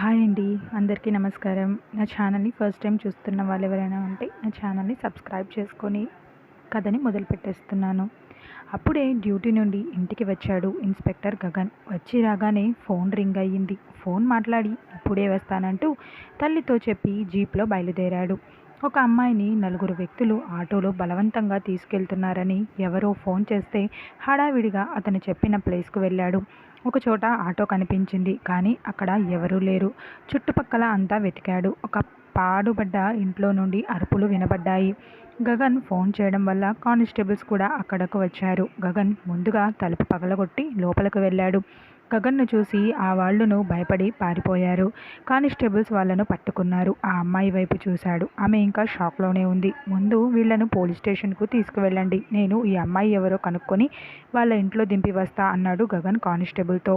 Hi అండి అందరికీ నమస్కారం. నా ఛానల్ని ఫస్ట్ టైం చూస్తున్న వాళ్ళు ఎవరైనా ఉంటే నా ఛానల్ని సబ్స్క్రైబ్ చేసుకొని కథని మొదలు పెట్టేస్తున్నాను అప్పుడే డ్యూటీ నుండి ఇంటికి వచ్చాడు ఇన్స్పెక్టర్ గగన్. వచ్చి రాగానే ఫోన్ రింగ్ అయ్యింది. ఫోన్ మాట్లాడి ఇప్పుడే వస్తానంటూ తల్లితో చెప్పి జీప్లో బయలుదేరాడు. ఒక అమ్మాయిని నలుగురు వ్యక్తులు ఆటోలో బలవంతంగా తీసుకెళ్తున్నారని ఎవరో ఫోన్ చేస్తే హడావిడిగా అతను చెప్పిన ప్లేస్కు వెళ్ళాడు. ఒక చోట ఆటో కనిపించింది కానీ అక్కడ ఎవరూ లేరు. చుట్టుపక్కల అంతా వెతికాడు. ఒక పాడుబడ్డ ఇంట్లో నుండి అరుపులు వినబడ్డాయి. గగన్ ఫోన్ చేయడం వల్ల కానిస్టేబుల్స్ కూడా అక్కడకు వచ్చారు. గగన్ ముందుగా తలుపు పగలగొట్టి లోపలికి వెళ్ళాడు. గగన్ను చూసి ఆ వాళ్ళను భయపడి పారిపోయారు. కానిస్టేబుల్స్ వాళ్ళను పట్టుకున్నారు. ఆ అమ్మాయి వైపు చూశాడు. ఆమె ఇంకా షాక్లోనే ఉంది. ముందు వీళ్ళను పోలీస్ స్టేషన్కు తీసుకువెళ్ళండి. నేను ఈ అమ్మాయి ఎవరో కనుక్కొని వాళ్ళ ఇంట్లో దింపి వస్తా అన్నాడు గగన్ కానిస్టేబుల్తో.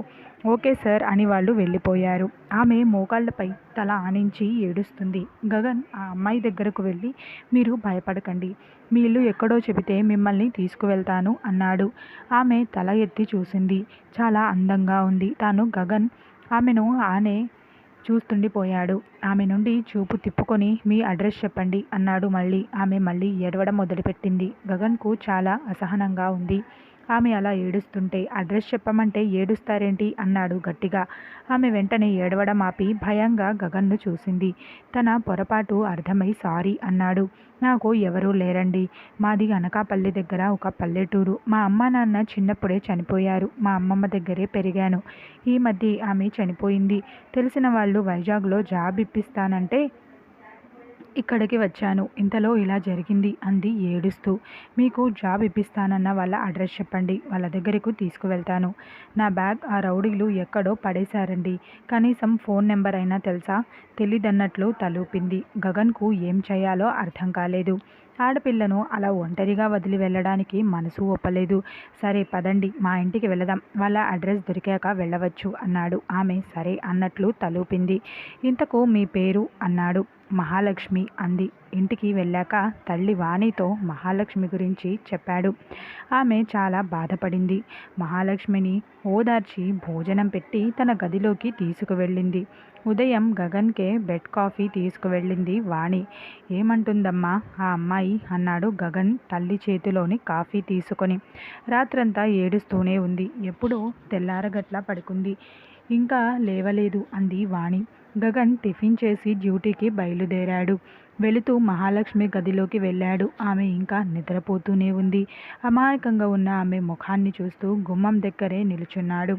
ఓకే సార్ అని వాళ్ళు వెళ్ళిపోయారు. ఆమె మోకాళ్ళపై తల ఆనించి ఏడుస్తుంది. గగన్ ఆ అమ్మాయి దగ్గరకు వెళ్ళి మీరు భయపడకండి. మీ ఇల్లు ఎక్కడో చెబితే మిమ్మల్ని తీసుకువెళ్తాను అన్నాడు. ఆమె తల ఎత్తి చూసింది. చాలా అందంగా ఉంది. తాను గగన్ ఆమెను ఆనే చూస్తుండిపోయాడు. ఆమె నుండి చూపు తిప్పుకొని మీ అడ్రస్ చెప్పండి అన్నాడు మళ్ళీ. ఆమె మళ్ళీ ఏడవడం మొదలుపెట్టింది. గగన్కు చాలా అసహనంగా ఉంది. ఆమె అలా ఏడుస్తుంటే అడ్రస్ చెప్పమంటే ఏడుస్తారేంటి? అన్నాడు గట్టిగా. ఆమె వెంటనే ఏడవడం ఆపి భయంగా గగన్ను చూసింది. తన పొరపాటు అర్థమై సారీ అన్నాడు. నాకు ఎవరూ లేరండి. మాది అనకాపల్లి దగ్గర ఒక పల్లెటూరు. మా అమ్మ నాన్న చిన్నప్పుడే చనిపోయారు. మా అమ్మమ్మ దగ్గరే పెరిగాను. ఈ మధ్య ఆమె చనిపోయింది. తెలిసిన వాళ్ళు వైజాగ్లో జాబ్ ఇప్పిస్తానంటే ఇక్కడికి వచ్చాను. ఇంతలో ఇలా జరిగింది అంది ఏడుస్తూ. మీకు జాబ్ ఇప్పిస్తానన్న వాళ్ళ అడ్రస్ చెప్పండి. వాళ్ళ దగ్గరకు తీసుకువెళ్తాను. నా బ్యాగ్ ఆ రౌడీలు ఎక్కడో పడేశారండి. కనీసం ఫోన్ నెంబర్ అయినా తెలుసా? తెలీదన్నట్లు తలూపింది. గగన్కు ఏం చేయాలో అర్థం కాలేదు. ఆడపిల్లను అలా ఒంటరిగా వదిలి వెళ్ళడానికి మనసు ఒప్పలేదు. సరే పదండి. మా ఇంటికి వెళదాం. వాళ్ళ అడ్రస్ దొరికాక వెళ్ళవచ్చు అన్నాడు. ఆమె సరే అన్నట్లు తలూపింది. ఇంతకు మీ పేరు? అన్నాడు. మహాలక్ష్మి అంది. ఇంటికి వెళ్ళాక తల్లి వాణితో మహాలక్ష్మి గురించి చెప్పాడు. ఆమె చాలా బాధపడింది. మహాలక్ష్మిని ఓదార్చి భోజనం పెట్టి తన గదిలోకి తీసుకువెళ్ళింది. ఉదయం గగన్కే బెడ్ కాఫీ తీసుకువెళ్ళింది వాణి. ఏమంటుందమ్మా ఆ అమ్మాయి అన్నాడు గగన్ తల్లి చేతిలోని కాఫీ తీసుకొని. రాత్రంతా ఏడుస్తూనే ఉంది. ఎప్పుడో తెల్లారగట్లా పడుకుంది. ఇంకా లేవలేదు అంది వాణి. గగన్ టిఫిన్ చేసి డ్యూటీకి బయలుదేరాడు. వెళుతూ మహాలక్ష్మి గదిలోకి వెళ్ళాడు. ఆమె ఇంకా నిద్రపోతూనే ఉంది. అమాయకంగా ఉన్న ఆమె ముఖాన్ని చూస్తూ గుమ్మం దగ్గరే నిలుచున్నాడు.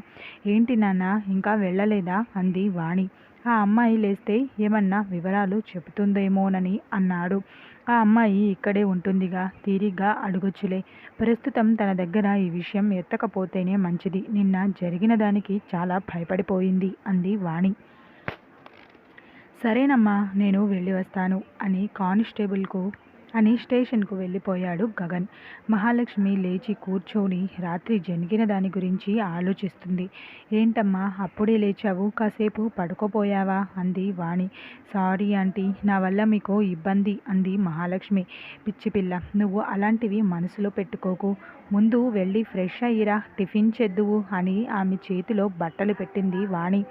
ఏంటి నాన్న ఇంకా వెళ్ళలేదా? అంది వాణి. ఆ అమ్మాయి లేస్తే ఏమన్నా వివరాలు చెబుతుందేమోనని అన్నాడు. ఆ అమ్మాయి ఇక్కడే ఉంటుందిగా తీరిగ్గా అడుగొచ్చులే. ప్రస్తుతం తన దగ్గర ఈ విషయం ఎత్తకపోతేనే మంచిది. నిన్న జరిగిన దానికి చాలా భయపడిపోయింది అంది వాణి. సరేనమ్మా నేను వెళ్ళి వస్తాను అని కానిస్టేబుల్కు అని స్టేషన్కు వెళ్ళిపోయాడు గగన్. మహాలక్ష్మి లేచి కూర్చొని రాత్రి జరిగిన దాని గురించి ఆలోచిస్తుంది. ఏంటమ్మా అప్పుడే లేచావు కాసేపు పడుకోపోయావా? అంది వాణి. సారీ ఆంటీ నా వల్ల మీకు ఇబ్బంది అంది మహాలక్ష్మి. పిచ్చిపిల్ల నువ్వు అలాంటివి మనసులో పెట్టుకోకు. ముందు వెళ్ళి ఫ్రెష్ అయ్యిరా టిఫిన్ చేద్దువు అని ఆమె చేతిలో బట్టలు పెట్టింది వాణి.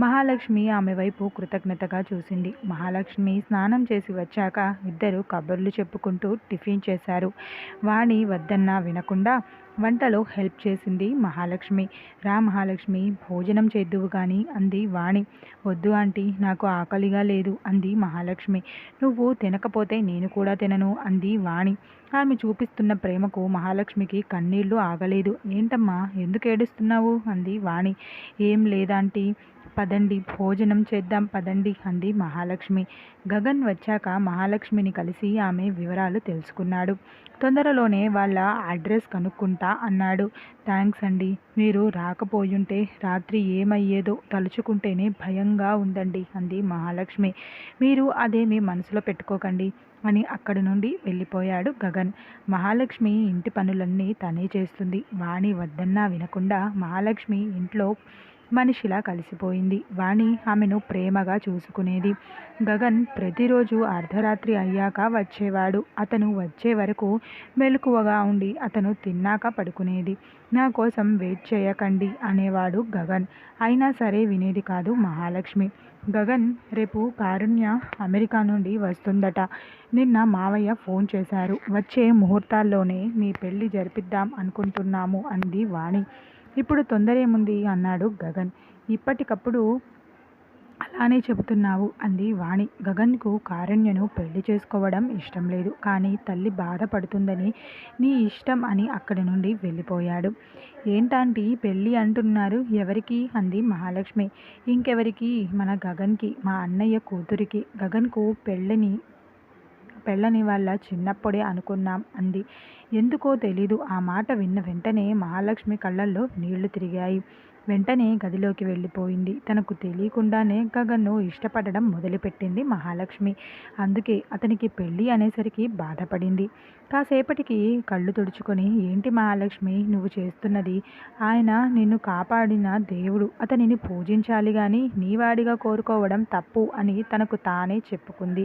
మహాలక్ష్మి ఆమె వైపు కృతజ్ఞతగా చూసింది. మహాలక్ష్మి స్నానం చేసి వచ్చాక ఇద్దరు కబుర్లు చెప్పుకుంటూ టిఫిన్ చేశారు. వాణి వద్దన్నా వినకుండా వంటలో హెల్ప్ చేసింది మహాలక్ష్మి. రా మహాలక్ష్మి భోజనం చేద్దువు కానీ అంది వాణి. వద్దు ఆంటీ నాకు ఆకలిగా లేదు అంది మహాలక్ష్మి. నువ్వు తినకపోతే నేను కూడా తినను అంది వాణి. ఆమె చూపిస్తున్న ప్రేమకు మహాలక్ష్మికి కన్నీళ్ళు ఆగలేదు. ఏంటమ్మా ఎందుకు ఏడుస్తున్నావు? అంది వాణి. ఏం లేదాంటీ పదండి భోజనం చేద్దాం పదండి అంది మహాలక్ష్మి. గగన్ వచ్చాక మహాలక్ష్మిని కలిసి ఆమె వివరాలు తెలుసుకున్నాడు. తొందరలోనే వాళ్ళ అడ్రస్ కనుక్కుంటా అన్నాడు. థ్యాంక్స్ అండి మీరు రాకపోయుంటే రాత్రి ఏమయ్యేదో తలుచుకుంటేనే భయంగా ఉందండి అంది మహాలక్ష్మి. మీరు అదేమీ మనసులో పెట్టుకోకండి అని అక్కడి నుండి వెళ్ళిపోయాడు గగన్. మహాలక్ష్మి ఇంటి పనులన్నీ తనే చేస్తుంది. వాణి వద్దన్నా వినకుండా మహాలక్ష్మి ఇంట్లో మనిషిలా కలిసిపోయింది. వాణి ఆమెను ప్రేమగా చూసుకునేది. గగన్ ప్రతిరోజు అర్ధరాత్రి అయ్యాక వచ్చేవాడు. అతను వచ్చే వరకు మెలకువగా ఉండి అతను తిన్నాక పడుకునేది. నా కోసం వెయిట్ చేయకండి అనేవాడు గగన్. అయినా సరే వినేది కాదు మహాలక్ష్మి. గగన్ రేపు కారుణ్య అమెరికా నుండి వస్తుందట. నిన్న మావయ్య ఫోన్ చేశారు. వచ్చే ముహూర్తాల్లోనే మీ పెళ్ళి జరిపిద్దాం అనుకుంటున్నాము అంది వాణి. ఇప్పుడు తొందర ఏముంది అన్నాడు గగన్. ఇప్పటికప్పుడు అలానే చెబుతున్నావు అంది వాణి. గగన్కు కారుణ్యను పెళ్ళి చేసుకోవడం ఇష్టం లేదు. కానీ తల్లి బాధపడుతుందని నీ ఇష్టం అని అక్కడి నుండి వెళ్ళిపోయాడు. ఏంటంటే పెళ్ళి అంటున్నారు? ఎవరికి? అంది మహాలక్ష్మి. ఇంకెవరికి? మన గగన్కి మా అన్నయ్య కూతురికి. గగన్కు పెళ్ళని పెళ్ళని వాళ్ళ చిన్నప్పుడే అనుకున్నాం అంది. ఎందుకో తెలీదు. ఆ మాట విన్న వెంటనే మహాలక్ష్మి కళ్ళల్లో నీళ్ళు తిరిగాయి. వెంటనే గదిలోకి వెళ్ళిపోయింది. తనకు తెలియకుండానే గగన్ను ఇష్టపడడం మొదలుపెట్టింది మహాలక్ష్మి. అందుకే అతనికి పెళ్ళి అనేసరికి బాధపడింది. కాసేపటికి కళ్ళు తుడుచుకొని ఏంటి మహాలక్ష్మి నువ్వు చేస్తున్నది? ఆయన నిన్ను కాపాడిన దేవుడు. అతనిని పూజించాలి కానీ నీవాడిగా కోరుకోవడం తప్పు అని తనకు తానే చెప్పుకుంది.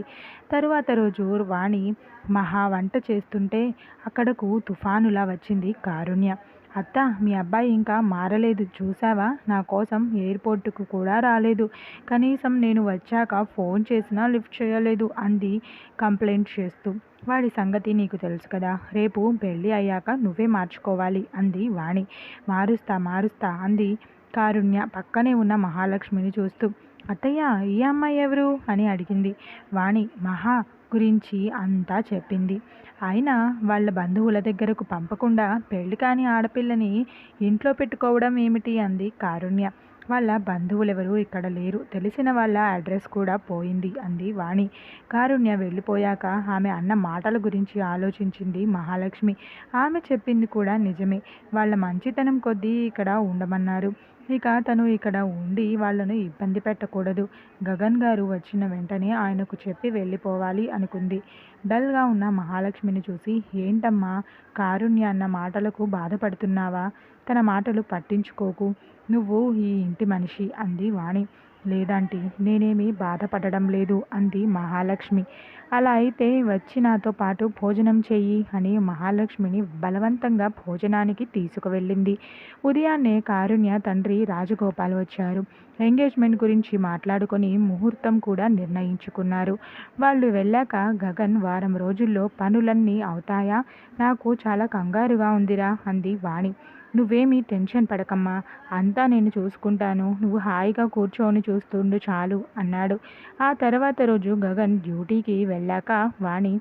తరువాత రోజు వాణి మహా వంట చేస్తుంటే అక్కడకు తుఫానులా వచ్చింది కారుణ్య. అత్త మీ అబ్బాయి ఇంకా మారలేదు. చూసావా నా కోసం ఎయిర్పోర్ట్కు కూడా రాలేదు. కనీసం నేను వచ్చాక ఫోన్ చేసినా లిఫ్ట్ చేయలేదు అంది కంప్లైంట్ చేస్తూ. వాడి సంగతి నీకు తెలుసు కదా. రేపు పెళ్ళి అయ్యాక నువ్వే మార్చుకోవాలి అంది వాణి. మారుస్తా మారుస్తా అంది కారుణ్య పక్కనే ఉన్న మహాలక్ష్మిని చూస్తూ. అత్తయ్య ఈ అమ్మాయి ఎవరు? అని అడిగింది. వాణి మహా గురించి అంతా చెప్పింది. అయినా వాళ్ళ బంధువుల దగ్గరకు పంపకుండా పెళ్ళి కాని ఆడపిల్లని ఇంట్లో పెట్టుకోవడం ఏమిటి అంది కారుణ్య. వాళ్ళ బంధువులెవరూ ఇక్కడ లేరు. తెలిసిన వాళ్ళ అడ్రస్ కూడా పోయింది అంది వాణి. కారుణ్య వెళ్ళిపోయాక ఆమె అన్న మాటల గురించి ఆలోచించింది మహాలక్ష్మి. ఆమె చెప్పింది కూడా నిజమే. వాళ్ళ మంచితనం కొద్దీ ఇక్కడ ఉండమన్నారు. ఇక తను ఇక్కడ ఉండి వాళ్ళను ఇబ్బంది పెట్టకూడదు. గగన్ గారు వచ్చిన వెంటనే ఆయనకు చెప్పి వెళ్ళిపోవాలి అనుకుంది. డల్గా ఉన్న మహాలక్ష్మిని చూసి ఏంటమ్మా కారుణ్య అన్న మాటలకు బాధపడుతున్నావా? తన మాటలు పట్టించుకోకు. నువ్వు ఈ ఇంటి మనిషి అంది వాణి. లేదంటీ నేనేమీ బాధపడడం లేదు అంది మహాలక్ష్మి. అలా అయితే వచ్చి నాతో పాటు భోజనం చెయ్యి అని మహాలక్ష్మిని బలవంతంగా భోజనానికి తీసుకువెళ్ళింది. ఉదయాన్నే కారుణ్య తండ్రి రాజగోపాల్ వచ్చారు. ఎంగేజ్మెంట్ గురించి మాట్లాడుకొని ముహూర్తం కూడా నిర్ణయించుకున్నారు. వాళ్ళు వెళ్ళాక గగన్ వారం రోజుల్లో పనులన్నీ అవుతాయా? నాకు చాలా కంగారుగా ఉందిరా అంది వాణి. నువ్వేమీ టెన్షన్ పడకమ్మా. అంతా నేను చూసుకుంటాను. నువ్వు హాయిగా కూర్చొని చూస్తుండు చాలు అన్నాడు. ఆ తర్వాత రోజు గగన్ డ్యూటీకి వెళ్ళాక వాణి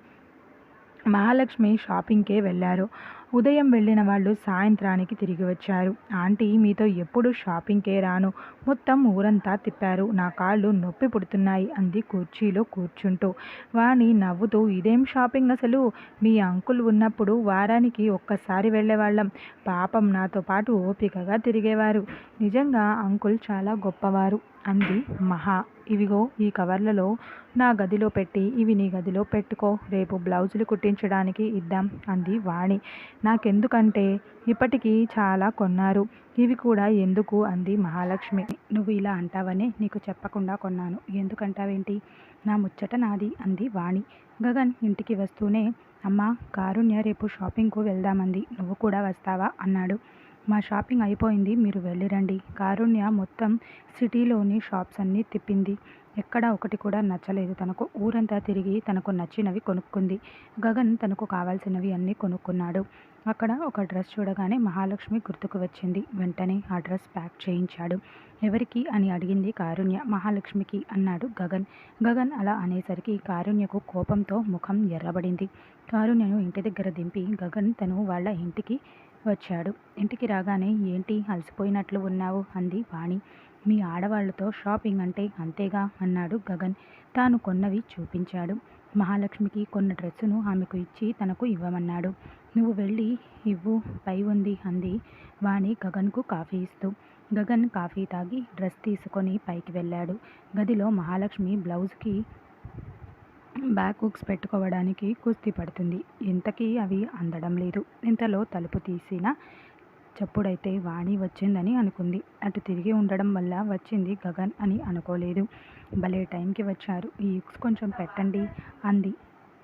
మహాలక్ష్మి షాపింగ్కే వెళ్ళారు. ఉదయం వెళ్ళిన వాళ్ళు సాయంత్రానికి తిరిగి వచ్చారు. ఆంటీ మీతో ఎప్పుడు షాపింగ్కే రాను. మొత్తం ఊరంతా తిప్పారు. నా కాళ్ళు నొప్పి పుడుతున్నాయి అంది కుర్చీలో కూర్చుంటూ. వాణి నవ్వుతూ ఇదేం షాపింగ్ అసలు? మీ అంకుల్ ఉన్నప్పుడు వారానికి ఒక్కసారి వెళ్ళేవాళ్ళం. పాపం నాతో పాటు ఓపికగా తిరిగేవారు. నిజంగా అంకుల్ చాలా గొప్పవారు. అంది మహా. ఇవిగో ఈ కవర్లలో నా గదిలో పెట్టి ఇవి నీ గదిలో పెట్టుకో. రేపు బ్లౌజులు కుట్టించడానికి ఇద్దాం అంది వాణి. నాకెందుకంటే ఇప్పటికీ చాలా కొన్నారు. ఇవి కూడా ఎందుకు అంది మహాలక్ష్మి. నువ్వు ఇలా అంటావని నీకు చెప్పకుండా కొన్నాను. ఎందుకంటావేంటి? నా ముచ్చట నాది అంది వాణి. గగన్ ఇంటికి వస్తూనే అమ్మ కారుణ్య రేపు షాపింగ్కు వెళ్దామంది. నువ్వు కూడా వస్తావా? అన్నాడు. మా షాపింగ్ అయిపోయింది మీరు వెళ్ళిరండి. కారుణ్య మొత్తం సిటీలోని షాప్స్ అన్నీ తిప్పింది. ఎక్కడ ఒకటి కూడా నచ్చలేదు. తనకు ఊరంతా తిరిగి తనకు నచ్చినవి కొనుక్కుంది. గగన్ తనకు కావాల్సినవి అన్నీ కొనుక్కున్నాడు. అక్కడ ఒక డ్రెస్ చూడగానే మహాలక్ష్మి గుర్తుకు వచ్చింది. వెంటనే ఆ డ్రెస్ ప్యాక్ చేయించాడు. ఎవరికి అని అడిగింది కారుణ్య. మహాలక్ష్మికి అన్నాడు గగన్. గగన్ అలా అనేసరికి కారుణ్యకు కోపంతో ముఖం ఎర్రబడింది. కారుణ్యను ఇంటి దగ్గర దింపి గగన్ తను వాళ్ళ ఇంటికి వచ్చాడు. ఇంటికి రాగానే ఏంటి అలసిపోయినట్లు ఉన్నావు? అంది వాణి. మీ ఆడవాళ్ళతో షాపింగ్ అంటే అంతేగా? అన్నాడు గగన్. తాను కొన్నవి చూపించాడు. మహాలక్ష్మికి కొన్న డ్రెస్సును ఆమెకు ఇచ్చి తనకు ఇవ్వమన్నాడు. నువ్వు వెళ్ళి ఇవ్వు పై ఉంది అంది వాణి గగన్కు కాఫీ ఇస్తూ. గగన్ కాఫీ తాగి డ్రెస్ తీసుకొని పైకి వెళ్ళాడు. గదిలో మహాలక్ష్మి బ్లౌజ్కి బ్యాక్ హుక్స్ పెట్టుకోవడానికి కుస్తీ పడుతుంది. ఇంతకీ అవి అందడం లేదు. ఇంతలో తలుపు తీసిన చప్పుడైతే వాణి వచ్చిందని అనుకుంది. అటు తిరిగి ఉండడం వల్ల వచ్చింది గగన్ అని అనుకోలేదు. భలే టైంకి వచ్చారు. ఈ హుక్స్ కొంచెం పెట్టండి అంది.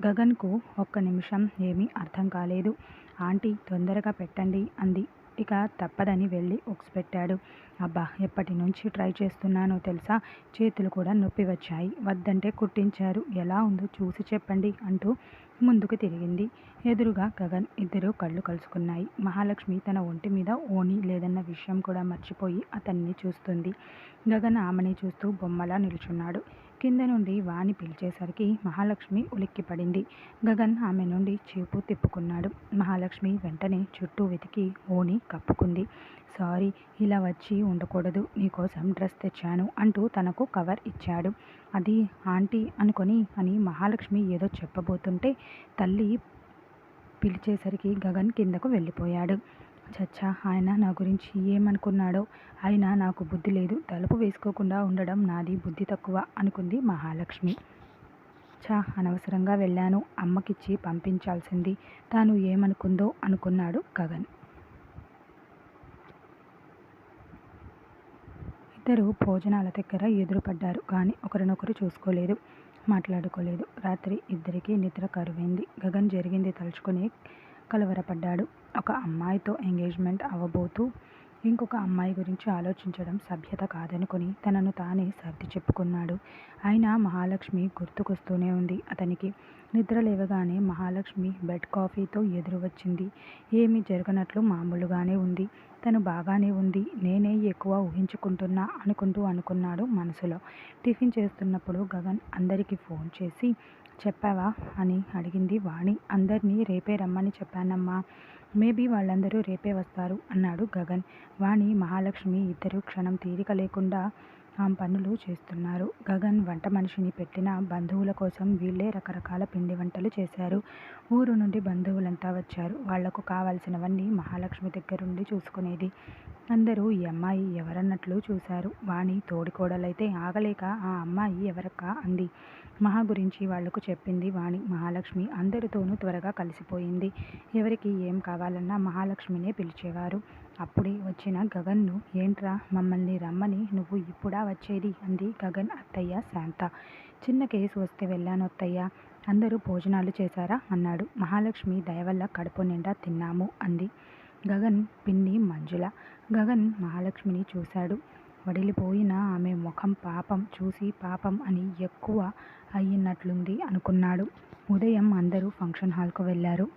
గగన్కు ఒక్క నిమిషం ఏమీ అర్థం కాలేదు. ఆంటీ తొందరగా పెట్టండి అంది. ఇక తప్పదని వెళ్ళి ఒక్సిపెట్టాడు అబ్బా ఎప్పటి నుంచి ట్రై చేస్తున్నానో తెలుసా? చేతులు కూడా నొప్పి వచ్చాయి. వద్దంటే కుట్టించారు. ఎలా ఉందో చూసి చెప్పండి అంటూ ముందుకు తిరిగింది. ఎదురుగా గగన్ ఇద్దరు కళ్ళు కలుసుకున్నాయి. మహాలక్ష్మి తన ఒంటి మీద ఓణి లేదన్న విషయం కూడా మర్చిపోయి అతన్ని చూస్తుంది. గగన్ ఆమెని చూస్తూ బొమ్మలా నిల్చున్నాడు. కింద నుండి వాణి పిలిచేసరికి మహాలక్ష్మి ఉలిక్కిపడింది. గగన్ ఆమె నుండి చేపు తిప్పుకున్నాడు. మహాలక్ష్మి వెంటనే చుట్టూ వెతికి ఓణి కప్పుకుంది. సారీ ఇలా వచ్చి ఉండకూడదు. నీకోసం డ్రెస్ తెచ్చాను అంటూ తనకు కవర్ ఇచ్చాడు. అది ఆంటీ అనుకొని అని మహాలక్ష్మి ఏదో చెప్పబోతుంటే తల్లి పిలిచేసరికి గగన్ కిందకు వెళ్ళిపోయాడు. చచ్చా ఆయన నా గురించి ఏమనుకున్నాడో అయినా నాకు బుద్ధి లేదు. తలుపు వేసుకోకుండా ఉండడం నాది బుద్ధి తక్కువ అనుకుంది మహాలక్ష్మి. చా అనవసరంగా వెళ్ళాను. అమ్మకిచ్చి పంపించాల్సింది. తాను ఏమనుకుందో అనుకున్నాడు గగన్. ఇద్దరు భోజనాల దగ్గర ఎదురుపడ్డారు కానీ ఒకరినొకరు చూసుకోలేదు మాట్లాడుకోలేదు. రాత్రి ఇద్దరికీ నిద్ర కరువైంది. గగన్ జరిగింది తలుచుకొని కలవరపడ్డాడు. ఒక అమ్మాయితో ఎంగేజ్మెంట్ అవ్వబోతూ ఇంకొక అమ్మాయి గురించి ఆలోచించడం సభ్యత కాదనుకుని తనను తానే సర్ది చెప్పుకున్నాడు. అయినా మహాలక్ష్మి గుర్తుకొస్తూనే ఉంది. అతనికి నిద్ర లేవగానే మహాలక్ష్మి బెడ్ కాఫీతో ఎదురు వచ్చింది ఏమీ జరగనట్లు మామూలుగానే ఉంది. తను బాగానే ఉంది. నేనే ఎక్కువ ఊహించుకుంటున్నా అనుకుంటూ అనుకున్నాడు మనసులో. టిఫిన్ చేస్తున్నప్పుడు గగన్ అందరికీ ఫోన్ చేసి చెప్పావా? అని అడిగింది వాణి. అందరినీ రేపే రమ్మని చెప్పానమ్మా. మేబీ వాళ్ళందరూ రేపే వస్తారు అన్నాడు గగన్. వాణి మహాలక్ష్మి ఇద్దరు క్షణం తీరిక లేకుండా ఆ పనులు చేస్తున్నారు. గగన్ వంట మనిషిని పెట్టిన బంధువుల కోసం వీళ్ళే రకరకాల పిండి వంటలు చేశారు. ఊరు నుండి బంధువులంతా వచ్చారు. వాళ్ళకు కావాల్సినవన్నీ మహాలక్ష్మి దగ్గరుండి చూసుకునేది. అందరూ ఈ అమ్మాయి ఎవరన్నట్లు చూశారు. వాణి తోడికోడలైతే ఆగలేక ఆ అమ్మాయి ఎవరక్క అంది. మహా గురించి వాళ్ళకు చెప్పింది వాణి. మహాలక్ష్మి అందరితోనూ త్వరగా కలిసిపోయింది. ఎవరికి ఏం కావాలన్నా మహాలక్ష్మినే పిలిచేవారు. అప్పుడే వచ్చిన గగన్ను ఏంట్రా మమ్మల్ని రమ్మని నువ్వు ఇప్పుడా వచ్చేది? అంది గగన్ అత్తయ్య శాంత. చిన్న కేసు వస్తే వెళ్ళాను అత్తయ్య. అందరూ భోజనాలు చేశారా? అన్నాడు. మహాలక్ష్మి దయవల్ల కడుపు నిండా తిన్నాము అంది గగన్ పిన్ని మంజుల. గగన్ మహాలక్ష్మిని చూశాడు. వడిలిపోయిన ఆమె ముఖం పాపం చూసి పాపం అని ఎక్కువ అయ్యినట్లుంది అనుకున్నాడు. ఉదయం అందరూ ఫంక్షన్ హాల్కు వెళ్ళారు.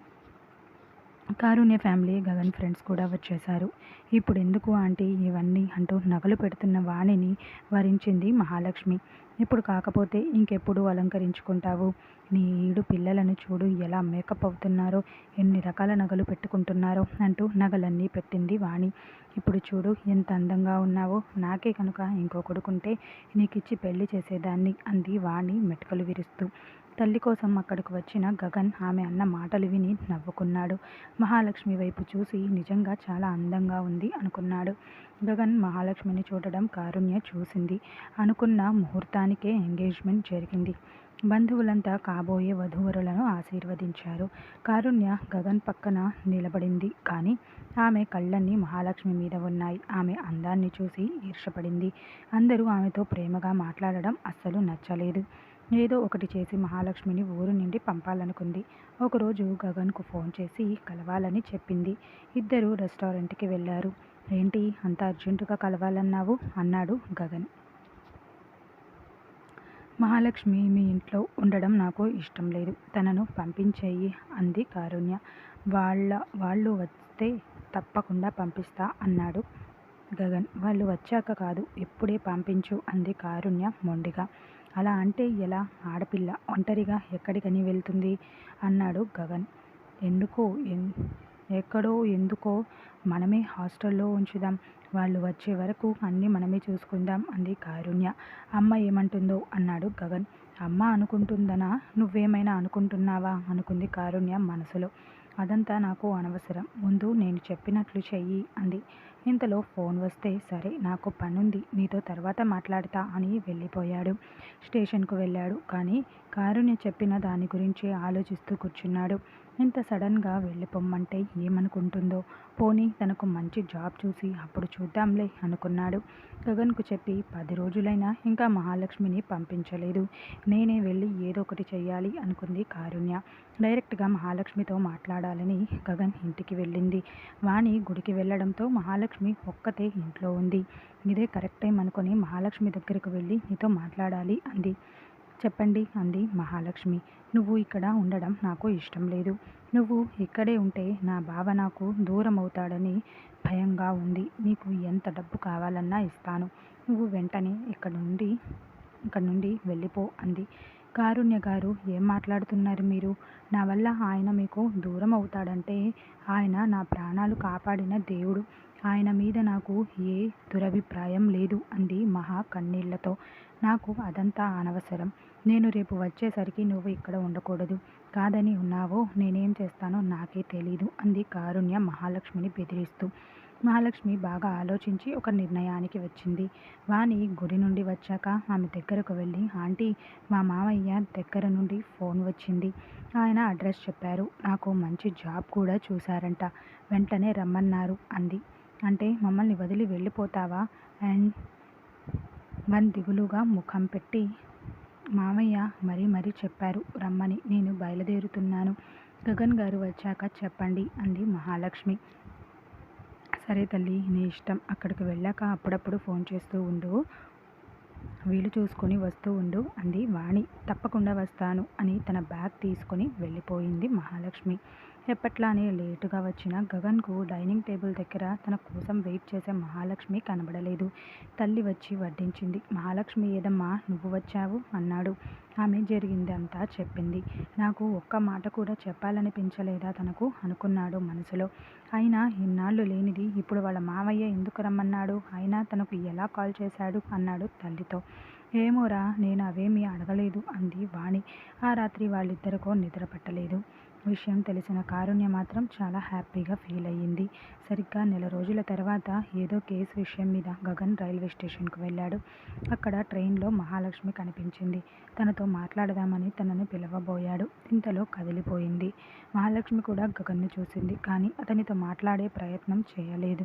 కారుణ్య ఫ్యామిలీ గగన్ ఫ్రెండ్స్ కూడా వచ్చేశారు. ఇప్పుడు ఎందుకు ఆంటీ ఇవన్నీ అంటూ నగలు పెడుతున్న వాణిని వరించింది మహాలక్ష్మి. ఇప్పుడు కాకపోతే ఇంకెప్పుడు అలంకరించుకుంటావు? నీ ఈడు పిల్లలను చూడు ఎలా మేకప్ అవుతున్నారో ఎన్ని రకాల నగలు పెట్టుకుంటున్నారో అంటూ నగలన్నీ పెట్టింది వాణి. ఇప్పుడు చూడు ఎంత అందంగా ఉన్నావో నాకే కనుక ఇంకో కొడుకుంటే నీకిచ్చి పెళ్ళి చేసేదాన్ని అంది వాణి మెటుకలు విరుస్తూ. తల్లి కోసం అక్కడికి వచ్చిన గగన్ ఆమె అన్న మాటలు విని నవ్వుకున్నాడు. మహాలక్ష్మి వైపు చూసి నిజంగా చాలా అందంగా ఉంది అనుకున్నాడు. గగన్ మహాలక్ష్మిని చూడడం కారుణ్య చూసింది. అనుకున్న ముహూర్తానికే ఎంగేజ్మెంట్ జరిగింది. బంధువులంతా కాబోయే వధూవరులను ఆశీర్వదించారు. కారుణ్య గగన్ పక్కన నిలబడింది కానీ ఆమె కళ్ళన్నీ మహాలక్ష్మి మీద ఉన్నాయి. ఆమె అందాన్ని చూసి ఈర్షపడింది. అందరూ ఆమెతో ప్రేమగా మాట్లాడడం అస్సలు నచ్చలేదు. ఏదో ఒకటి చేసి మహాలక్ష్మిని ఊరు నుండి పంపాలనుకుంది. ఒకరోజు గగన్కు ఫోన్ చేసి కలవాలని చెప్పింది. ఇద్దరు రెస్టారెంట్కి వెళ్ళారు. ఏంటి అంత అర్జెంటుగా కలవాలన్నావు? అన్నాడు గగన్. మహాలక్ష్మి మీ ఇంట్లో ఉండడం నాకు ఇష్టం లేదు. తనను పంపించేయి అంది కారుణ్య. వాళ్ళ వాళ్ళు వస్తే తప్పకుండా పంపిస్తా అన్నాడు గగన్. వాళ్ళు వచ్చాక కాదు ఇప్పుడే పంపించు అంది కారుణ్య మొండిగా. అలా అంటే ఎలా? ఆడపిల్ల ఒంటరిగా ఎక్కడికని వెళ్తుంది? అన్నాడు గగన్. ఎందుకో ఎక్కడో ఎందుకో మనమే హాస్టల్లో ఉంచుదాం. వాళ్ళు వచ్చే వరకు అన్నీ మనమే చూసుకుందాం అంది కారుణ్య. అమ్మ ఏమంటుందో అన్నాడు గగన్. అమ్మ అనుకుంటుందనా? నువ్వేమైనా అనుకుంటున్నావా? అనుకుంది కారుణ్య మనసులో. అదంతా నాకు అనవసరం. ముందు నేను చెప్పినట్లు చెయ్యి అంది ఇంతలో ఫోన్ వస్తే సరే నాకు పనుంది నీతో తర్వాత మాట్లాడతా అని వెళ్ళిపోయాడు. స్టేషన్కు వెళ్ళాడు కానీ కారుని చెప్పిన దాని గురించి ఆలోచిస్తూ కూర్చున్నాడు. ఇంత సడన్గా వెళ్ళిపోమ్మంటే ఏమనుకుంటుందో? పోనీ తనకు మంచి జాబ్ చూసి అప్పుడు చూద్దాంలే అనుకున్నాడు. గగన్కు చెప్పి పది రోజులైనా ఇంకా మహాలక్ష్మిని పంపించలేదు. నేనే వెళ్ళి ఏదో ఒకటి చేయాలి అనుకుంది కారుణ్య. డైరెక్ట్గా మహాలక్ష్మితో మాట్లాడాలని గగన్ ఇంటికి వెళ్ళింది. వాణి గుడికి వెళ్ళడంతో మహాలక్ష్మి ఒక్కతే ఇంట్లో ఉంది. ఇదే కరెక్ట్ టైం అనుకొని మహాలక్ష్మి దగ్గరకు వెళ్ళి నీతో మాట్లాడాలి అంది. చెప్పండి అంది మహాలక్ష్మి. నువ్వు ఇక్కడ ఉండడం నాకు ఇష్టం లేదు. నువ్వు ఇక్కడే ఉంటే నా బావ నాకు దూరం అవుతాడని భయంగా ఉంది. నీకు ఎంత డబ్బు కావాలన్నా ఇస్తాను. నువ్వు వెంటనే ఇక్కడ నుండి ఇక్కడ నుండి వెళ్ళిపో అంది. కారుణ్య గారు ఏం మాట్లాడుతున్నారు మీరు? నా వల్ల ఆయన మీకు దూరం అవుతాడంటే ఆయన నా ప్రాణాలు కాపాడిన దేవుడు. ఆయన మీద నాకు ఏ దురభిప్రాయం లేదు అంది మహా కన్నీళ్ళతో. నాకు అదంతా అనవసరం. నేను రేపు వచ్చేసరికి నువ్వు ఇక్కడ ఉండకూడదు. కాదని ఉన్నావో నేనేం చేస్తానో నాకే తెలీదు అంది కారుణ్య మహాలక్ష్మిని బెదిరిస్తూ. మహాలక్ష్మి బాగా ఆలోచించి ఒక నిర్ణయానికి వచ్చింది. వాణి గుడి నుండి వచ్చాక ఆమె దగ్గరకు వెళ్ళి ఆంటీ మా మామయ్య దగ్గర నుండి ఫోన్ వచ్చింది. ఆయన అడ్రస్ చెప్పారు. నాకు మంచి జాబ్ కూడా చూశారంట. వెంటనే రమ్మన్నారు అంది. అంటే మమ్మల్ని వదిలి వెళ్ళిపోతావా? అండ్ వన్ దిగులుగా ముఖం పెట్టి మామయ్య మరీ మరీ చెప్పారు. రమ్మని నేను బయలుదేరుతున్నాను. గగన్ గారు వచ్చాక చెప్పండి అంది మహాలక్ష్మి. సరే తల్లి నీ ఇష్టం. అక్కడికి వెళ్ళాక అప్పుడప్పుడు ఫోన్ చేస్తూ ఉండు. వీలు చూసుకొని వస్తూ ఉండు అంది వాణి. తప్పకుండా వస్తాను అని తన బ్యాగ్ తీసుకొని వెళ్ళిపోయింది మహాలక్ష్మి. ఎప్పట్లానే లేటుగా వచ్చిన గగన్కు డైనింగ్ టేబుల్ దగ్గర తన కోసం వెయిట్ చేసే మహాలక్ష్మి కనబడలేదు. తల్లి వచ్చి వడ్డించింది. మహాలక్ష్మి ఏదమ్మా నువ్వు వచ్చావు? అన్నాడు. ఆమె జరిగిందంతా చెప్పింది. నాకు ఒక్క మాట కూడా చెప్పాలనిపించలేదా తనకు? అనుకున్నాడు మనసులో. అయినా ఇన్నాళ్ళు లేనిది ఇప్పుడు వాళ్ళ మావయ్య ఎందుకు రమ్మన్నాడు? అయినా తనకు ఎలా కాల్ చేశాడు? అన్నాడు తల్లితో. ఏమోరా నేను అవేమీ అడగలేదు అంది వాణి. ఆ రాత్రి వాళ్ళిద్దరికో నిద్ర పట్టలేదు. విషయం తెలిసిన కారుణ్య మాత్రం చాలా హ్యాపీగా ఫీల్ అయ్యింది. సరిగ్గా నెల రోజుల తర్వాత ఏదో కేసు విషయం మీద గగన్ రైల్వే స్టేషన్కు వెళ్ళాడు. అక్కడ ట్రైన్లో మహాలక్ష్మి కనిపించింది. తనతో మాట్లాడదామని తనను పిలవబోయాడు. ఇంతలో కదిలిపోయింది. మహాలక్ష్మి కూడా గగన్ను చూసింది. కానీ అతనితో మాట్లాడే ప్రయత్నం చేయలేదు.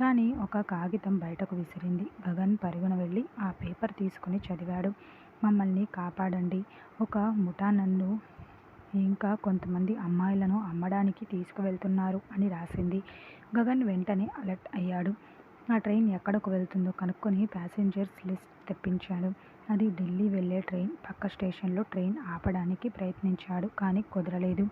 కానీ ఒక కాగితం బయటకు విసిరింది. గగన్ పరుగున వెళ్ళి ఆ పేపర్ తీసుకుని చదివాడు. మమ్మల్ని కాపాడండి. ఒక ముఠా నన్ను ఇంకా కొంతమంది అమ్మాయిలను అమ్మడానికి తీసుకువెళ్తున్నారు అని రాసింది. గగన్ వెంటనే అలర్ట్ అయ్యాడు. ఆ ట్రైన్ ఎక్కడకు వెళ్తుందో కనుక్కొని ప్యాసింజర్స్ లిస్ట్ తెప్పించాడు. అది ఢిల్లీ వెళ్ళే ట్రైన్ పక్క స్టేషన్లో ట్రైన్ ఆపడానికి ప్రయత్నించాడు కానీ కుదరలేదు.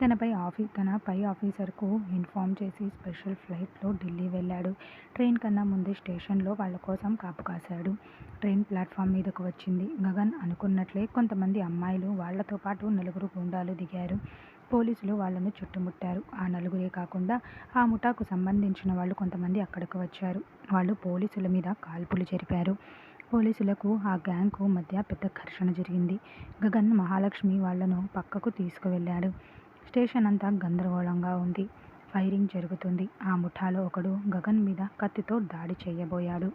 తనపై ఆఫీ తన పై ఆఫీసర్కు ఇన్ఫామ్ చేసి స్పెషల్ ఫ్లైట్లో ఢిల్లీ వెళ్ళాడు. ట్రైన్ కన్నా ముందే స్టేషన్లో వాళ్ళ కోసం కాపు కాశాడు. ట్రైన్ ప్లాట్ఫామ్ మీదకు వచ్చింది. గగన్ అనుకున్నట్లే కొంతమంది అమ్మాయిలు వాళ్ళతో పాటు నలుగురు గుండాలు దిగారు. పోలీసులు వాళ్ళను చుట్టుముట్టారు. ఆ నలుగురే కాకుండా ఆ ముఠాకు సంబంధించిన వాళ్ళు కొంతమంది అక్కడికి వచ్చారు. వాళ్ళు పోలీసుల మీద కాల్పులు జరిపారు. పోలీసులకు ఆ గ్యాంగ్కు మధ్య పెద్ద ఘర్షణ జరిగింది. గగన్ మహాలక్ష్మి వాళ్ళను పక్కకు తీసుకువెళ్ళాడు. స్టేషన్ అంతా గందరగోళంగా ఉంది. ఫైరింగ్ జరుగుతుంది. ఆ ముఠాలో ఒకడు గగన్ మీద కత్తితో దాడి చేయబోయాడు.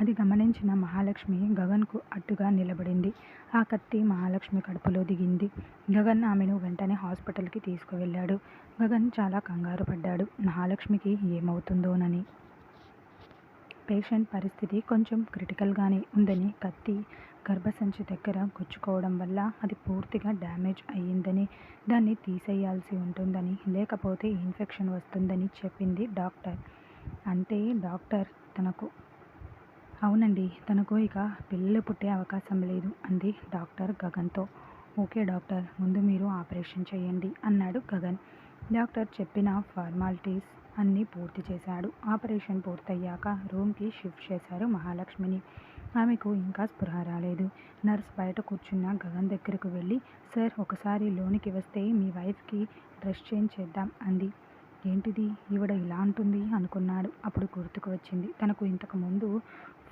అది గమనించిన మహాలక్ష్మి గగన్కు అడ్డుగా నిలబడింది. ఆ కత్తి మహాలక్ష్మి కడుపులో దిగింది. గగన్ ఆమెను వెంటనే హాస్పిటల్కి తీసుకువెళ్ళాడు. గగన్ చాలా కంగారు పడ్డాడు. మహాలక్ష్మికి ఏమవుతుందోనని పేషెంట్ పరిస్థితి కొంచెం క్రిటికల్గానే ఉందని కత్తి గర్భసంచి దగ్గర గుచ్చుకోవడం వల్ల అది పూర్తిగా డ్యామేజ్ అయ్యిందని దాన్ని తీసేయాల్సి ఉంటుందని లేకపోతే ఇన్ఫెక్షన్ వస్తుందని చెప్పింది డాక్టర్. అంటే డాక్టర్ తనకు అవునండి తనకు ఇక పిల్లలు పుట్టే అవకాశం లేదు అంది డాక్టర్ గగన్తో. ఓకే డాక్టర్ ముందు మీరు ఆపరేషన్ చేయండి అన్నాడు గగన్. డాక్టర్ చెప్పిన ఫార్మాలిటీస్ అన్నీ పూర్తి చేశాడు. ఆపరేషన్ పూర్తయ్యాక రూమ్కి షిఫ్ట్ చేశారు మహాలక్ష్మిని. ఆమెకు ఇంకా స్పృహ రాలేదు. నర్స్ బయట కూర్చున్న గగన్ దగ్గరకు వెళ్ళి సార్ ఒకసారి లోనికి వస్తే మీ వైఫ్కి డ్రెస్ చేంజ్ చేద్దాం అంది. ఏంటిది? ఈవిడ ఇలా అంటుంది అనుకున్నాడు. అప్పుడు గుర్తుకు వచ్చింది తనకు ఇంతకుముందు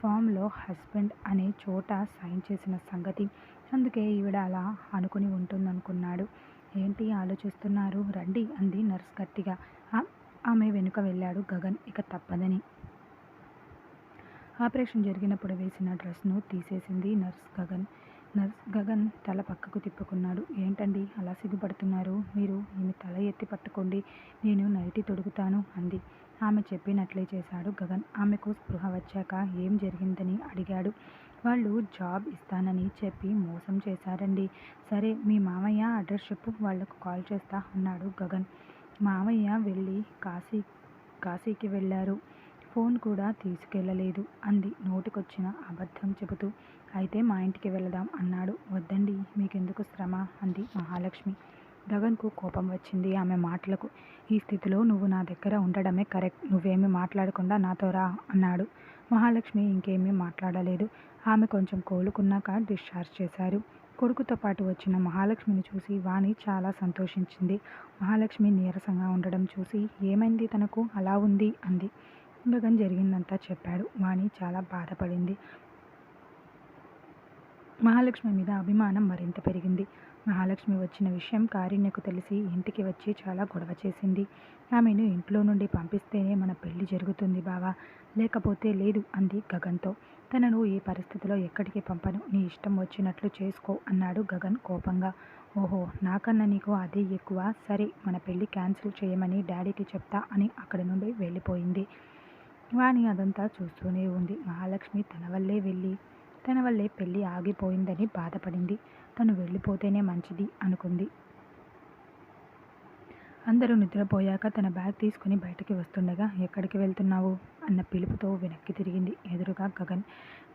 ఫామ్లో హస్బెండ్ అనే చోట సైన్ చేసిన సంగతి. అందుకే ఈవిడ అలా అనుకుని ఉంటుందనుకున్నాడు. ఏంటి ఆలోచిస్తున్నారు? రండి అంది నర్స్ గట్టిగా. ఆమె వెనుక వెళ్ళాడు గగన్. ఇక తప్పదని. ఆపరేషన్ జరిగినప్పుడు వేసిన డ్రెస్ను తీసేసింది నర్స్ గగన్. నర్స్ గగన్ తల పక్కకు తిప్పుకున్నాడు. ఏంటండి అలా సిగ్గుపడుతున్నారు? మీరు ఈమె తల ఎత్తి పట్టుకోండి. నేను నైటి తొడుగుతాను అంది. ఆమె చెప్పినట్లే చేశాడు గగన్. ఆమెకు స్పృహ వచ్చాక ఏం జరిగిందని అడిగాడు. వాళ్ళు జాబ్ ఇస్తానని చెప్పి మోసం చేశారండి. సరే మీ మామయ్య అడ్రస్ చెప్పు. వాళ్ళకు కాల్ చేస్తా అన్నాడు గగన్. మామయ్య వెళ్ళి కాశీ కాశీకి వెళ్ళారు. ఫోన్ కూడా తీసుకెళ్ళలేదు. అంది. నోటికొచ్చిన అబద్ధం చెబుతూ. అయితే మా ఇంటికి వెళదాం అన్నాడు. వద్దండి మీకెందుకు శ్రమ? అంది మహాలక్ష్మి. గగన్కు కోపం వచ్చింది ఆమె మాటలకు. ఈ స్థితిలో నువ్వు నా దగ్గర ఉండడమే కరెక్ట్. నువ్వేమీ మాట్లాడకుండా నాతో రా అన్నాడు. మహాలక్ష్మి ఇంకేమీ మాట్లాడలేదు. ఆమె కొంచెం కోలుకున్నాక డిశ్చార్జ్ చేశారు. కొడుకుతో పాటు వచ్చిన మహాలక్ష్మిని చూసి వాణి చాలా సంతోషించింది. మహాలక్ష్మి నీరసంగా ఉండడం చూసి ఏమైంది తనకు? అలా ఉంది? అంది. గగన్ జరిగిందంతా చెప్పాడు. వాణి చాలా బాధపడింది. మహాలక్ష్మి మీద అభిమానం మరింత పెరిగింది. మహాలక్ష్మి వచ్చిన విషయం కారుణ్యకు తెలిసి ఇంటికి వచ్చి చాలా గొడవ చేసింది. ఆమెను ఇంట్లో నుండి పంపిస్తేనే మన పెళ్ళి జరుగుతుంది బావా. లేకపోతే లేదు అంది గగన్తో. తనను ఈ పరిస్థితిలో ఎక్కడికి పంపను? నీ ఇష్టం వచ్చినట్లు చేసుకో అన్నాడు గగన్ కోపంగా. ఓహో నాకన్నా నీకు అదే ఎక్కువ? సరే మన పెళ్ళి క్యాన్సిల్ చేయమని డాడీకి చెప్తా అని అక్కడి నుండి వెళ్ళిపోయింది. వాణి అదంతా చూస్తూనే ఉంది. మహాలక్ష్మి తన వల్లే వెళ్ళి తన వల్లే పెళ్ళి ఆగిపోయిందని బాధపడింది. తను వెళ్ళిపోతేనే మంచిది అనుకుంది. అందరూ నిద్రపోయాక తన బ్యాగ్ తీసుకుని బయటికి వస్తుండగా ఎక్కడికి వెళ్తున్నావు? అన్న పిలుపుతో వెనక్కి తిరిగింది ఎదురుగా గగన్.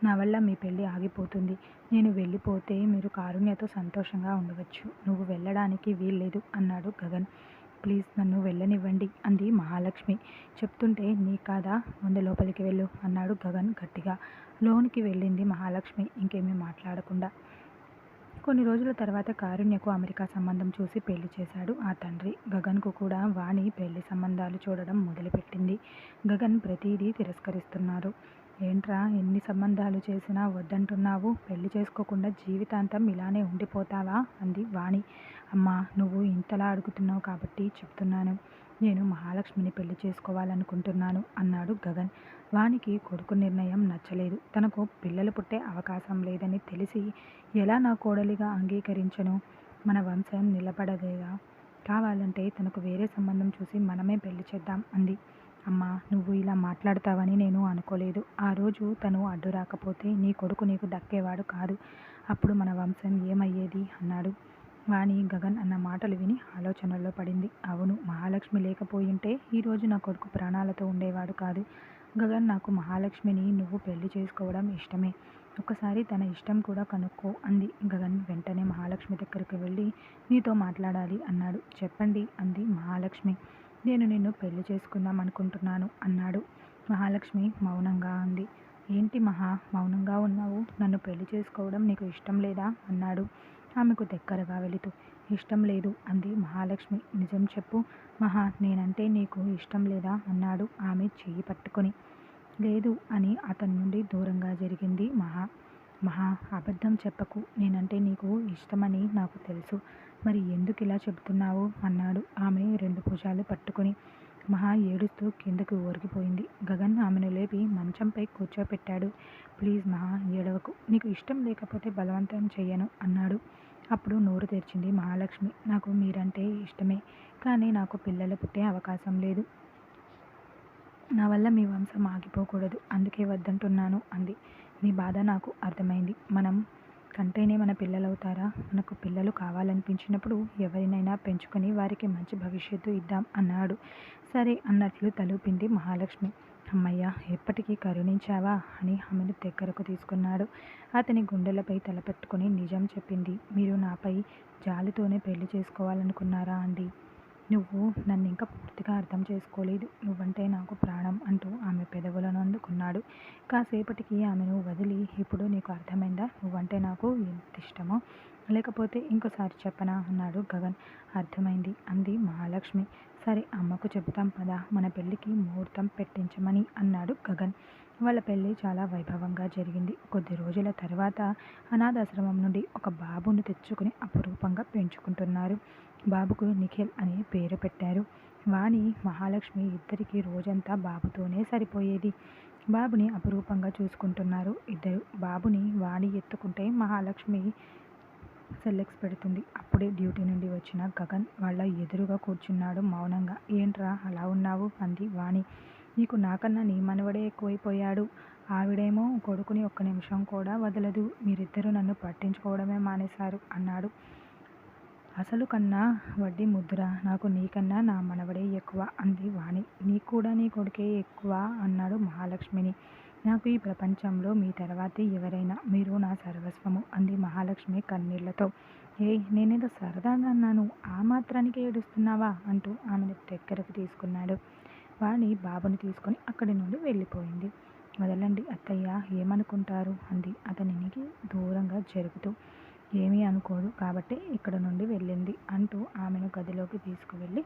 నా వల్ల మీ పెళ్ళి ఆగిపోతుంది. నేను వెళ్ళిపోతే మీరు కారుణ్యతో సంతోషంగా ఉండవచ్చు. నువ్వు వెళ్ళడానికి వీల్లేదు అన్నాడు గగన్. ప్లీజ్ నన్ను వెళ్ళనివ్వండి అంది మహాలక్ష్మి. చెప్తుంటే నీ కాదా? ముందు లోపలికి వెళ్ళు అన్నాడు గగన్ గట్టిగా. లోనికి వెళ్ళింది మహాలక్ష్మి. ఇంకేమీ మాట్లాడకుండా. కొన్ని రోజుల తర్వాత కారుణ్యకు అమెరికా సంబంధం చూసి పెళ్ళి చేశాడు. ఆ తండ్రి గగన్కు కూడా వాణి పెళ్ళి సంబంధాలు చూడడం మొదలుపెట్టింది. గగన్ ప్రతిదీ తిరస్కరిస్తున్నారు. ఏంట్రా ఎన్ని సంబంధాలు చేసినా వద్దంటున్నావు? పెళ్ళి చేసుకోకుండా జీవితాంతం ఇలానే ఉండిపోతావా? అంది వాణి. అమ్మా నువ్వు ఇంతలా అడుగుతున్నావు కాబట్టి చెప్తున్నాను. నేను మహాలక్ష్మిని పెళ్ళి చేసుకోవాలనుకుంటున్నాను అన్నాడు గగన్. వానికి కొడుకు నిర్ణయం నచ్చలేదు. తనకు పిల్లలు పుట్టే అవకాశం లేదని తెలిసి ఎలా నా కోడలిగా అంగీకరించను? మన వంశం నిలబడదేగా? కావాలంటే తనకు వేరే సంబంధం చూసి మనమే పెళ్ళి చేద్దాం అంది. అమ్మా నువ్వు ఇలా మాట్లాడతావని నేను అనుకోలేదు. ఆ రోజు తను అడ్డు రాకపోతే నీ కొడుకు నీకు దక్కేవాడు కాదు. అప్పుడు మన వంశం ఏమయ్యేది? అన్నాడు. వాణి గగన్ అన్న మాటలు విని ఆలోచనల్లో పడింది. అవును మహాలక్ష్మి లేకపోయింటే ఈరోజు నా కొడుకు ప్రాణాలతో ఉండేవాడు కాదు. గగన్ నాకు మహాలక్ష్మిని నువ్వు పెళ్ళి చేసుకోవడం ఇష్టమే. ఒకసారి తన ఇష్టం కూడా కనుక్కో అంది. గగన్ వెంటనే మహాలక్ష్మి దగ్గరికి వెళ్ళి నీతో మాట్లాడాలి అన్నాడు. చెప్పండి అంది మహాలక్ష్మి. నేను నిన్ను పెళ్ళి చేసుకుందాం అనుకుంటున్నాను అన్నాడు. మహాలక్ష్మి మౌనంగా అంది. ఏంటి మహా మౌనంగా ఉన్నావు? నన్ను పెళ్ళి చేసుకోవడం నీకు ఇష్టం లేదా? అన్నాడు ఆమెకు దగ్గరగా వెళుతూ. ఇష్టం లేదు అంది మహాలక్ష్మి. నిజం చెప్పు. మహా నేనంటే నీకు ఇష్టం లేదా? అన్నాడు ఆమె చెయ్యి పట్టుకొని. లేదు అని అతని నుండి దూరంగా జరిగింది మహా. మహా అబద్ధం చెప్పకు. నేనంటే నీకు ఇష్టమని నాకు తెలుసు. మరి ఎందుకు ఇలా చెబుతున్నావు? అన్నాడు ఆమె రెండు భుజాలు పట్టుకొని. మహా ఏడుస్తూ కిందకు ఓరిగిపోయింది గగన్ ఆమెను లేపి మంచంపై కూర్చోపెట్టాడు. ప్లీజ్ మహా ఏడవకు. నీకు ఇష్టం లేకపోతే బలవంతం చెయ్యను అన్నాడు. అప్పుడు నోరు తెరిచింది మహాలక్ష్మి. నాకు మీరంటే ఇష్టమే కానీ నాకు పిల్లలు పుట్టే అవకాశం లేదు. నా వల్ల మీ వంశం ఆగిపోకూడదు అందుకే వద్దంటున్నాను అంది. నీ బాధ నాకు అర్థమైంది. మనం కంటేనే మన పిల్లలు అవుతారా మనకు పిల్లలు కావాలనిపించినప్పుడు ఎవరినైనా పెంచుకొని వారికి మంచి భవిష్యత్తు ఇద్దాం అన్నాడు. సరే అన్నట్లు తలూపింది మహాలక్ష్మి. అమ్మయ్య ఎప్పటికీ కరుణించావా అని ఆమెను దగ్గరకు తీసుకున్నాడు. అతని గుండెలపై తలపెట్టుకుని నిజం చెప్పింది. మీరు నాపై జాలితోనే పెళ్ళి చేసుకోవాలనుకున్నారా అండి? నువ్వు నన్ను ఇంకా పూర్తిగా అర్థం చేసుకోలేదు. నువ్వంటే నాకు ప్రాణం అంటూ ఆమె పెదవులను అందుకున్నాడు కాసేపటికి ఆమెను వదిలి ఇప్పుడు నీకు అర్థమైందా? నువ్వంటే నాకు ఎంత ఇష్టమో? లేకపోతే ఇంకోసారి చెప్పనా? అన్నాడు గగన్. అర్థమైంది అంది మహాలక్ష్మి. సరే అమ్మకు చెబుతాం పదా. మన పెళ్ళికి ముహూర్తం పెట్టించమని అన్నాడు గగన్. వాళ్ళ పెళ్ళి చాలా వైభవంగా జరిగింది. కొద్ది రోజుల తర్వాత అనాథాశ్రమం నుండి ఒక బాబును తెచ్చుకుని అపురూపంగా పెంచుకుంటున్నారు. బాబుకు నిఖిల్ అనే పేరు పెట్టారు. వాణి మహాలక్ష్మి ఇద్దరికి రోజంతా బాబుతోనే సరిపోయేది. బాబుని అపురూపంగా చూసుకుంటున్నారు ఇద్దరు. బాబుని వాణి ఎత్తుకుంటే మహాలక్ష్మి సెల్లెక్స్ పెడుతుంది. అప్పుడే డ్యూటీ నుండి వచ్చిన గగన్ వాళ్ళ ఎదురుగా కూర్చున్నాడు మౌనంగా. ఏంట్రా అలా ఉన్నావు? అంది వాణి నీకు నాకన్నా నీ మనవడే ఎక్కువైపోయాడు. ఆవిడేమో కొడుకుని ఒక్క నిమిషం కూడా వదలదు. మీరిద్దరూ నన్ను పట్టించుకోవడమే మానేశారు అన్నాడు. అసలు కన్నా వడ్డీ ముద్ర నాకు నీకన్నా నా మనవడే ఎక్కువ అంది వాణి. నీకు కూడా నీ కొడుకే ఎక్కువ అన్నాడు మహాలక్ష్మిని. నాకు ఈ ప్రపంచంలో మీ తర్వాతే ఎవరైనా మీరు నా సర్వస్వము అంది మహాలక్ష్మి కన్నీళ్ళతో. ఏ నేనేదో సరదాగా అన్నాను ఆ మాత్రానికి ఏడుస్తున్నావా? అంటూ ఆమెను దగ్గరకు తీసుకున్నాడు. వాణి బాబుని తీసుకొని అక్కడి నుండి వెళ్ళిపోయింది. వదలండి అత్తయ్య ఏమనుకుంటారు? అంది అతనికి దూరంగా జరుగుతూ. ఏమీ అనుకోడు కాబట్టి ఇక్కడ నుండి వెళ్ళింది అంటూ ఆమెను గదిలోకి తీసుకువెళ్ళి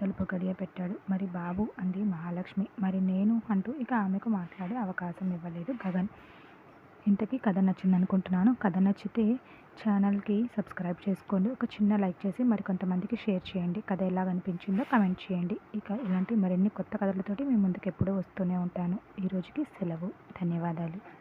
తలుపు గడియ పెట్టాడు. మరి బాబు అంది మహాలక్ష్మి. మరి నేను అంటూ ఇక ఆమెకు మాట్లాడే అవకాశం ఇవ్వలేదు గగన్. ఇంతకీ కథ నచ్చింది అనుకుంటున్నాను కథ నచ్చితే ఛానల్కి సబ్స్క్రైబ్ చేసుకోండి. ఒక చిన్న లైక్ చేసి మరి కొంతమందికి షేర్ చేయండి. కథ ఎలా అనిపించిందో కమెంట్ చేయండి. ఇక ఇలాంటి మరిన్ని కొత్త కథలతోటి మీ ముందుకు ఎప్పుడూ వస్తూనే ఉంటాను. ఈ రోజుకి సెలవు. ధన్యవాదాలు.